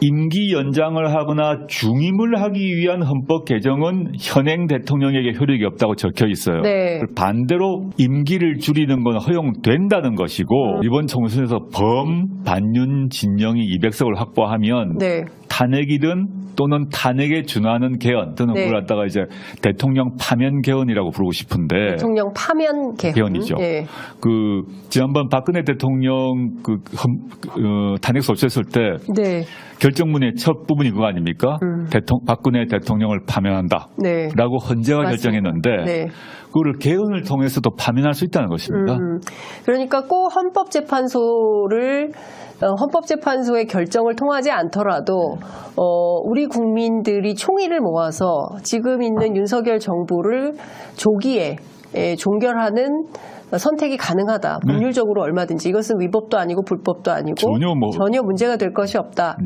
임기 연장을 하거나 중임을 하기 위한 헌법 개정은 현행 대통령에게 효력이 없다고 적혀 있어요. 네. 반대로 임기를 줄이는 건 허용된다는 것이고 음. 이번 총선에서 범 반윤 진영이 200석을 확보하면 네. 탄핵이든 또는 탄핵에 준하는 개헌 또는 네. 그걸 갖다가 이제 대통령 파면 개헌이라고 부르고 싶은데 대통령 파면 개헌. 개헌이죠. 예. 그 지난번 박근혜 대통령 그 헌- 그, 어, 탄핵 소추했을 때 네. 결정문의 첫 부분이 그거 아닙니까? 음. 대통 박근혜 대통령을 파면한다. 네. 라고 헌재가 맞습니다. 결정했는데 네. 그거를 개헌을 통해서도 파면할 수 있다는 것입니다. 음, 그러니까 꼭 헌법재판소를 어, 헌법재판소의 결정을 통하지 않더라도 어, 우리 국민들이 총의를 모아서 지금 있는 윤석열 정부를 조기에 예, 종결하는 선택이 가능하다. 네. 법률적으로 얼마든지 이것은 위법도 아니고 불법도 아니고 전혀 뭐 전혀 문제가 될 것이 없다.